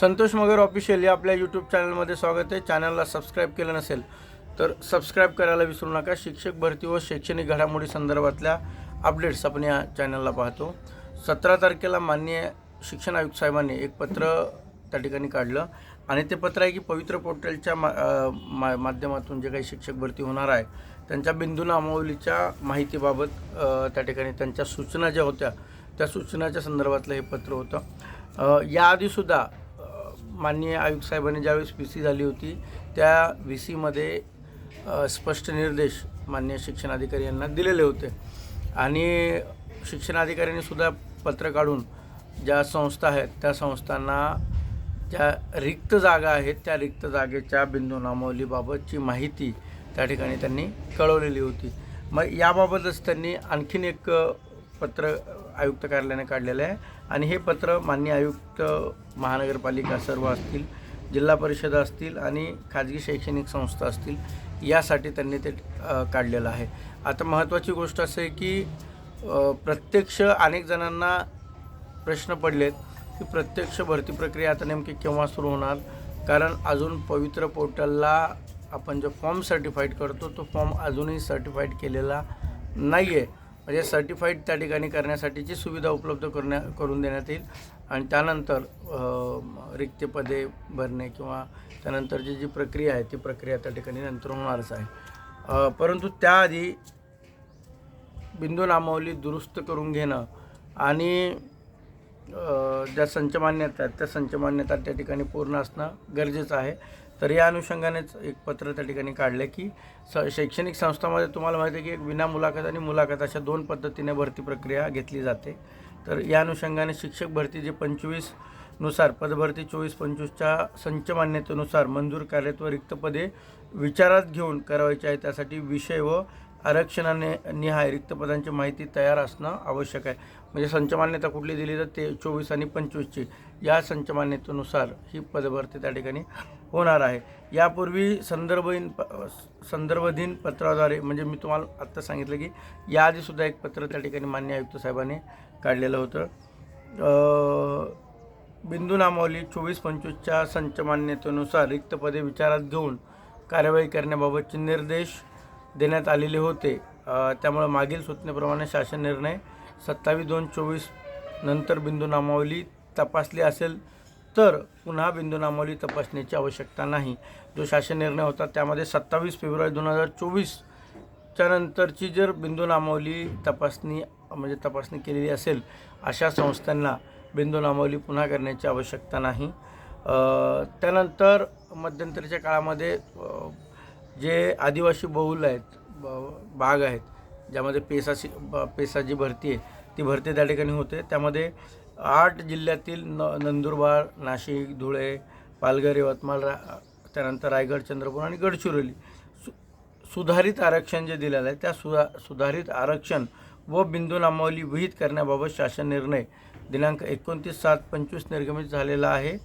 संतोष मगर official या आपल्या YouTube चॅनलमध्ये स्वागत आहे. चॅनलला सबस्क्राईब केलं नसेल तर सबस्क्राईब करायला विसरू नका. शिक्षक भरती व शैक्षणिक घडामोडी संदर्भातल्या अपडेट्स आपण या चॅनलला पाहतो. सतरा तारखेला माननीय शिक्षण आयुक्त साहेबांनी एक पत्र त्या ठिकाणी काढलं आणि ते पत्र आहे की पवित्र पोर्टलच्या मा मा माध्यमातून जे काही शिक्षक भरती होणार आहे त्यांच्या बिंदू नामावलीच्या माहितीबाबत त्या ठिकाणी त्यांच्या सूचना ज्या होत्या त्या सूचनाच्या संदर्भातलं हे पत्र होतं. याआधीसुद्धा माननीय आयुक्त साहेबांनी ज्यावेळेस व्ही सी झाली होती त्या व्ही सीमध्ये स्पष्ट निर्देश माननीय शिक्षणाधिकारी यांना दिलेले होते. आणि शिक्षणाधिकाऱ्यांनी सुद्धा पत्र काढून ज्या संस्था आहेत त्या संस्थांना ज्या रिक्त जागा आहेत त्या रिक्त जागेच्या बिंदू नामावलीबाबतची माहिती त्या ठिकाणी त्यांनी कळवलेली होती. मग याबाबतच त्यांनी आणखीन एक पत्र आयुक्त कार्यालयाने काढलेलं आहे. आणि हे पत्र मान्य आयुक्त महानगरपालिका सर्व असतील जिल्हा परिषद असतील आणि खाजगी शैक्षणिक संस्था असतील यासाठी त्यांनी ते काढलेलं आहे. आता महत्त्वाची गोष्ट असं आहे की प्रत्यक्ष अनेक जणांना प्रश्न पडलेत की प्रत्यक्ष भरती प्रक्रिया आता नेमकी केव्हा सुरू होणार? कारण अजून पवित्र पोर्टलला आपण जो फॉर्म सर्टिफाईड करतो तो फॉर्म अजूनही सर्टिफाईड केलेला नाही आहे म्हणजे सर्टिफाईड त्या ठिकाणी करण्यासाठीची सुविधा उपलब्ध करण्या करून देण्यात येईल. आणि त्यानंतर रिक्तपदे रिक्त पदे भरणे किंवा त्यानंतरची जी प्रक्रिया आहे ती प्रक्रिया त्या ठिकाणी नंतर होणारच आहे. परंतु त्याआधी बिंदू नामावली दुरुस्त करून घेणं आणि ज्या संचमान्यता आहेत त्या संचमान्यता त्या ठिकाणी पूर्ण असणं गरजेचं आहे. तर या अनुषंगानेच एक पत्र त्या ठिकाणी काढलं की स शैक्षणिक संस्थांमध्ये तुम्हाला माहिती आहे की एक विना मुलाखत आणि मुलाखत अशा दोन पद्धतीने भरती प्रक्रिया घेतली जाते. तर या अनुषंगाने शिक्षक भरती जे पंचवीसनुसार पदभरती चोवीस पंचवीसच्या संच मान्यतेनुसार मंजूर कार्यत्व व रिक्त पदे विचारात घेऊन करावायची आहे त्यासाठी विषय व आरक्षणाने निहाय रिक्त पदांची माहिती तयार असणं आवश्यक आहे. म्हणजे संचमान्यता कुठली दिली तर ते चोवीस आणि पंचवीसची. या संचमान्यतेनुसार ही पदभरती त्या ठिकाणी होणार आहे. यापूर्वी संदर्भहीन प संदर्भधीन पत्राद्वारे म्हणजे मी तुम्हाला आत्ता सांगितलं की याआधीसुद्धा एक पत्र त्या ठिकाणी मान्य आयुक्त साहेबांनी काढलेलं होतं. बिंदू नामावली चोवीस पंचवीसच्या संचमान्यतेनुसार रिक्त पदे विचारात घेऊन कार्यवाही करण्याबाबतचे निर्देश देण्यात आलेले होते. त्यामुळं त्यामुळे मागील सूचनेप्रमाणे शासन निर्णय सत्तावीस दोन चोवीस नंतर बिंदू नामावली तपासली असेल तर पुन्हा बिंदू नामावली तपासण्याची आवश्यकता नाही. जो शासन निर्णय होता त्यामध्ये सत्तावीस फेब्रुवारी दोन हजार चोवीसच्या नंतरची जर बिंदू नामावली तपासणी म्हणजे तपासणी केलेली असेल अशा संस्थांना बिंदू नामावली पुन्हा करण्याची आवश्यकता नाही. त्यानंतर मध्यंतरीच्या काळामध्ये जे आदिवासी बहुल आहेत ब- भाग आहेत ज्यामध्ये पेसाची पेसा जी भरती आहे ती भरती त्या ठिकाणी होते. त्यामध्ये आठ जिल्ह्यातील न नंदुरबार नाशिक धुळे पालघर यवतमाळ रा त्यानंतर रायगड चंद्रपूर आणि गडचिरोली सु सुधारित आरक्षण जे दिलेलं आहे त्या सुधा सुधारित आरक्षण व बिंदू नामावली विहित करण्याबाबत शासन निर्णय दिनांक एकोणतीस सात पंचवीस निर्गमित झालेला आहे.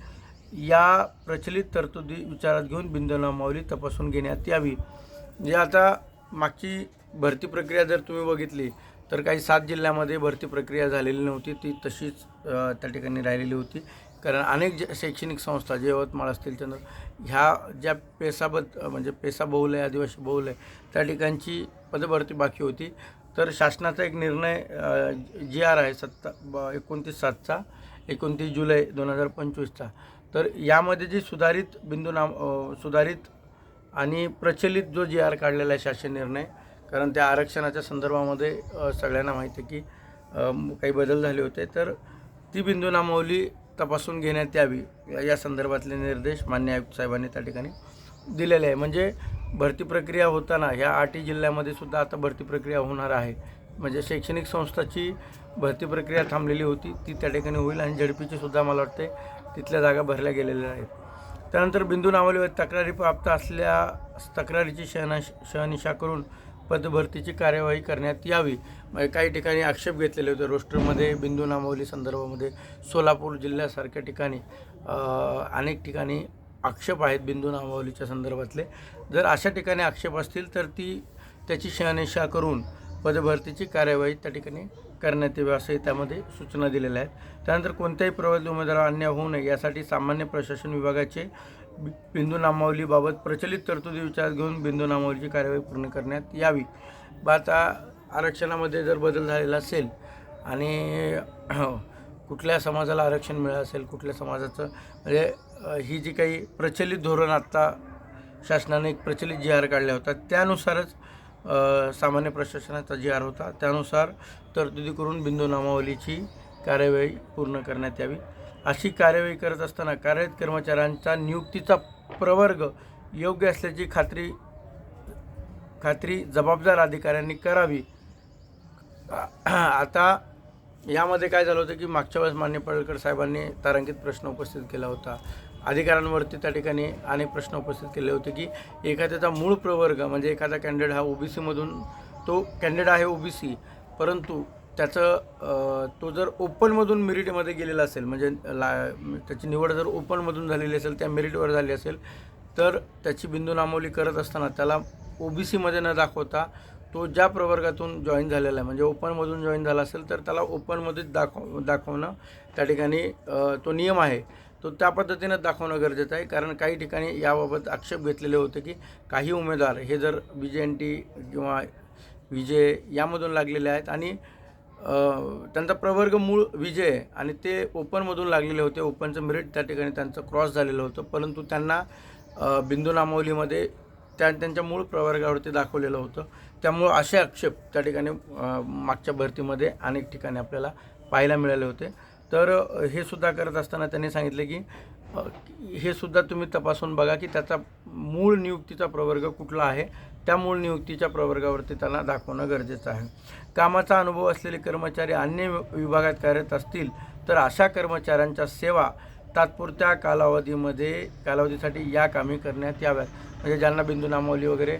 या प्रचलित तरतुदी विचारात घेऊन बिंदू नामावली तपासून घेण्यात यावी. जे आता मागची भरती प्रक्रिया जर तुम्ही बघितली तर काही सात जिल्ह्यामध्ये भरती प्रक्रिया झालेली नव्हती. ती तशीच त्या ठिकाणी राहिलेली होती. कारण अनेक जे शैक्षणिक संस्था जे यवतमाळ असतील चंद्र ह्या ज्या पेसाबद म्हणजे पेसा बहुल आहे आदिवासी बहुल आहे त्या ठिकाणची पदभरती बाकी होती. तर शासनाचा एक निर्णय जी आर आहे सत्ता ब एकोणतीस सातचा एकोणतीस जुलै दोन हजार पंचवीसचा. तर यामध्ये जी सुधारित बिंदू नाम सुधारित आणि प्रचलित जो जी आर काढलेला आहे शासन निर्णय कारण त्या आरक्षणाच्या संदर्भामध्ये सगळ्यांना माहिती आहे की काही बदल झाले होते. तर ती बिंदू नामावली तपासून घेण्यात यावी या- या संदर्भातले निर्देश मान्य आयुक्त साहेबांनी त्या ठिकाणी दिलेले आहे. म्हणजे भरती प्रक्रिया होताना ह्या आठही जिल्ह्यामध्ये सुद्धा आता भरती प्रक्रिया होणार आहे. म्हणजे शैक्षणिक संस्थाची भरती प्रक्रिया थांबलेली होती ती त्या ठिकाणी होईल आणि झडपीची सुद्धा मला वाटते तिथल्या जागा भरल्या गेलेल्या आहेत. त्यानंतर बिंदू नावालीवर तक्रारी प्राप्त असल्या तक्रारीची शहना शहनिशा करून पदभरतीची कार्यवाही करण्यात यावी. म्हणजे काही ठिकाणी आक्षेप घेतलेले होते. रोस्टरमध्ये बिंदू नामावली संदर्भामध्ये सोलापूर जिल्ह्यासारख्या ठिकाणी अनेक ठिकाणी आक्षेप आहेत बिंदू नामावलीच्या संदर्भातले. जर अशा ठिकाणी आक्षेप असतील तर ती त्याची शहानिशा करून पदभरतीची कार्यवाही त्या ठिकाणी करण्यात यावी असंही त्यामध्ये सूचना दिलेल्या आहेत. त्यानंतर कोणत्याही प्रवर्ग उमेदवार अन्याय होऊ नये यासाठी सामान्य प्रशासन विभागाचे बिंदू नामावलीबाबत प्रचलित तरतुदी विचारात घेऊन बिंदू नामावलीची कार्यवाही पूर्ण करण्यात यावी. ब आता आरक्षणामध्ये जर बदल झालेला असेल आणि कुठल्या समाजाला आरक्षण मिळालं असेल कुठल्या समाजाचं म्हणजे ही जी काही प्रचलित धोरण आत्ता शासनाने एक प्रचलित जी आर काढला होता त्यानुसारच सामान्य प्रशासनाचा जी आर होता. त्यानुसार तरतुदी करून बिंदू नामावलीची कार्यवाही पूर्ण करण्यात यावी. अशी कार्यवाही करत असताना कार्यरत कर्मचाऱ्यांचा नियुक्तीचा प्रवर्ग योग्य असल्याची खात्री खात्री जबाबदार अधिकाऱ्यांनी करावी. आता यामध्ये काय झालं होतं की मागच्या वेळेस मान्य पडळकर साहेबांनी तारांकित प्रश्न उपस्थित केला होता. अधिकाऱ्यांवरती त्या ठिकाणी अनेक प्रश्न उपस्थित केले होते की एखाद्याचा मूळ प्रवर्ग म्हणजे एखादा कॅन्डिडेट हा ओबीसीमधून तो कॅन्डिडेट आहे ओबीसी परंतु त्याचं तो जर ओपनमधून मेरिटमध्ये गेलेला असेल म्हणजे ला त्याची निवड जर ओपनमधून झालेली असेल त्या मेरिटवर झाली असेल तर त्याची बिंदू नामवली करत असताना त्याला ओ बी सीमध्ये न दाखवता तो ज्या प्रवर्गातून जॉईन झालेला आहे म्हणजे ओपनमधून जॉईन झाला असेल तर त्याला ओपनमध्येच दाखव दाखवणं त्या ठिकाणी तो नियम आहे. तो त्या पद्धतीनं दाखवणं गरजेचं आहे कारण काही ठिकाणी याबाबत आक्षेप घेतलेले होते की काही उमेदवार हे जर बी जे एन टी किंवा विजय यामधून लागलेले आहेत आणि त्यांचा प्रवर्ग मूळ विजय आहे आणि ते ओपनमधून लागलेले होते. ओपनचं मेरिट त्या ठिकाणी त्यांचं क्रॉस झालेलं होतं. परंतु त्यांना बिंदू नामावलीमध्ये त्या त्यांच्या मूळ प्रवर्गावरती दाखवलेलं होतं. त्यामुळं असे आक्षेप त्या ठिकाणी मागच्या भरतीमध्ये अनेक ठिकाणी आपल्याला पाहायला मिळाले होते. तर हे सुद्धा करत असताना त्यांनी सांगितले की हे सुद्धा तुम्ही तपासून बघा की त्याचा मूळ नियुक्तीचा प्रवर्ग कुठला आहे. त्या मूळ नियुक्तीच्या प्रवर्गावरती त्यांना दाखवणं गरजेचं आहे. कामाचा अनुभव असलेले कर्मचारी अन्य विभागात कार्यरत असतील तर अशा कर्मचाऱ्यांच्या सेवा तात्पुरत्या कालावधीमध्ये कालावधीसाठी या कामी करण्यात याव्यात. म्हणजे ज्यांना बिंदू नामावली वगैरे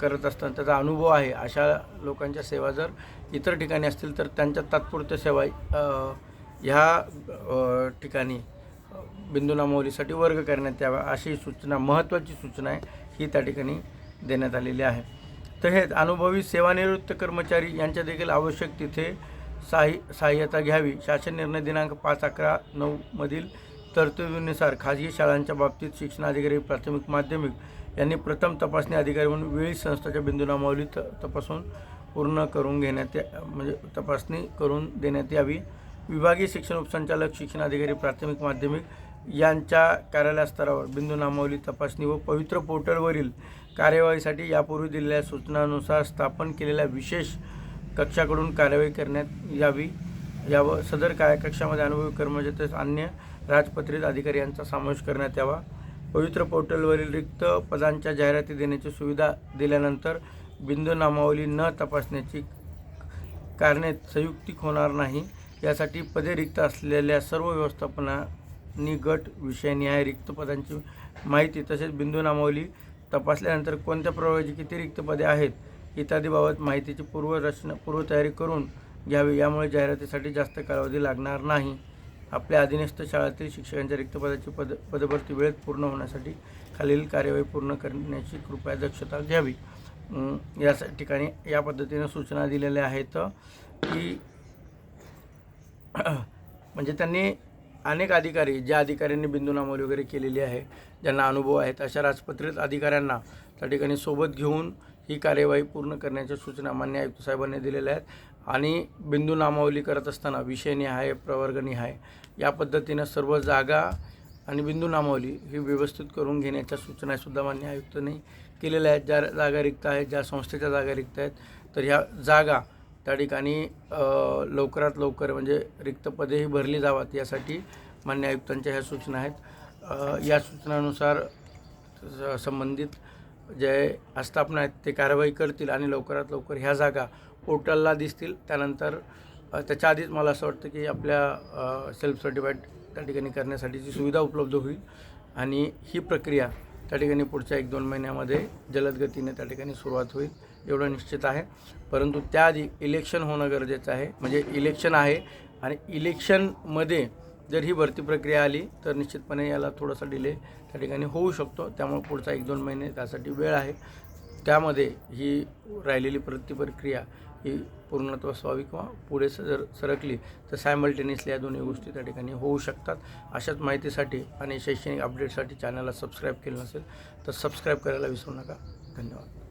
करत असताना त्याचा अनुभव आहे. अशा लोकांच्या सेवा जर इतर ठिकाणी असतील तर त्यांच्या तात्पुरत्या सेवा ह्या ठिकाणी बिंदू नामावलीसाठी वर्ग करण्यात यावा अशी सूचना महत्त्वाची सूचना आहे ही त्या ठिकाणी देण्यात आलेली आहे. तसेच अनुभवी सेवानिवृत्त कर्मचारी यांच्या देखील आवश्यक तिथे साही सहाय्यता घ्यावी. शासन निर्णय दिनांक पाच अकरा नऊमधील तरतुदीनुसार खाजगी शाळांच्या बाबतीत शिक्षणाधिकारी प्राथमिक माध्यमिक यांनी प्रथम तपासणी अधिकारी म्हणून वेळी संस्थाच्या बिंदू नामावली त तपासून पूर्ण करून घेण्यात या म्हणजे तपासणी करून देण्यात यावी. विभागीय शिक्षण उपसंचालक शिक्षणाधिकारी प्राथमिक माध्यमिक यांच्या कार्यालयस्तरावर बिंदू नामावली तपासणी व पवित्र पोर्टलवरील कार्यवाहीसाठी यापूर्वी दिलेल्या सूचनानुसार स्थापन केलेल्या विशेष कक्षाकडून कार्यवाही करण्यात यावी. यावं सदर काय कक्षामध्ये अनुभवी कर्मचारी तसेच अन्य राजपत्रित अधिकारी यांचा समावेश करण्यात यावा. पवित्र पोर्टलवरील रिक्त पदांच्या जाहिराती देण्याची सुविधा दिल्यानंतर बिंदू नामावली न तपासण्याची कारणे संयुक्तिक होणार नाही. यासाठी पदे रिक्त असलेल्या सर्व व्यवस्थापनानी गट विषयनिहाय रिक्त पदांची माहिती तसेच बिंदू नामावली तपासल्यानंतर कोणत्या प्रवर्गाची किती रिक्त पदे आहेत इत्यादीबाबत माहितीची पूर्वरचना पूर्वतयारी करून घ्यावी. यामुळे जाहिरातीसाठी जास्त कालावधी लागणार नाही. आपल्या अधीनस्थ शाळेतील शिक्षकांच्या रिक्त पदाची पद पदभरती वेळेत पूर्ण होण्यासाठी खालील कार्यवाही पूर्ण करण्याची कृपया दक्षता घ्यावी. या स- ठिकाणी या पद्धतीनं सूचना दिलेल्या आहेत की म्हणजे त्यांनी अनेक अधिकारी ज्या अधिकाऱ्यांनी बिंदू नामावली वगैरे केलेली आहे ज्यांना अनुभव आहेत अशा राजपत्रित अधिकाऱ्यांना त्या ठिकाणी सोबत घेऊन ही कार्यवाही पूर्ण करण्याच्या सूचना मान्य आयुक्त साहेबांनी दिलेल्या आहेत. आणि बिंदू नामावली करत असताना विषयनिहाय प्रवर्गनिहाय या पद्धतीनं सर्व जागा आणि बिंदू नामावली ही व्यवस्थित करून घेण्याच्या सूचनासुद्धा मान्य आयुक्तांनी केलेल्या आहेत. ज्या जागा रिक्त आहेत ज्या संस्थेच्या जागा रिक्त आहेत तर ह्या जागा त्या ठिकाणी लवकरात लवकर म्हणजे रिक्त पदेही भरली जावात यासाठी मान्य आयुक्तांच्या ह्या सूचना आहेत. या सूचनानुसार संबंधित जे आस्थापना आहेत ते कारवाई करतील आणि लवकरात लवकर ह्या जागा पोर्टलला दिसतील. त्यानंतर त्याच्या आधीच मला असं वाटतं की आपल्या सेल्फ सर्टिफाईड त्या ठिकाणी करण्यासाठीची सुविधा उपलब्ध होईल आणि ही प्रक्रिया त्या ठिकाणी पुढच्या एक दोन महिन्यामध्ये जलद गतीने त्या ठिकाणी सुरुवात होईल. एवढं निश्चित आहे. परंतु त्याआधी इलेक्शन होणं गरजेचं आहे. म्हणजे इलेक्शन आहे आणि इलेक्शनमध्ये जर ही भरती प्रक्रिया आली तर निश्चितपणे याला थोडासा डिले त्या ठिकाणी होऊ शकतो. त्यामुळे पुढचा एक दोन महिने त्यासाठी वेळ आहे. त्यामध्ये ही राहिलेली भरती प्रक्रिया ही पूर्णत्वास व्हावी किंवा पुढे जर सरकली तर सायमल्टेनियसली या दोन्ही गोष्टी त्या ठिकाणी होऊ शकतात. अशाच माहितीसाठी आणि शैक्षणिक अपडेटसाठी चॅनलला सबस्क्राईब केलं नसेल तर सबस्क्राईब करायला विसरू नका. धन्यवाद.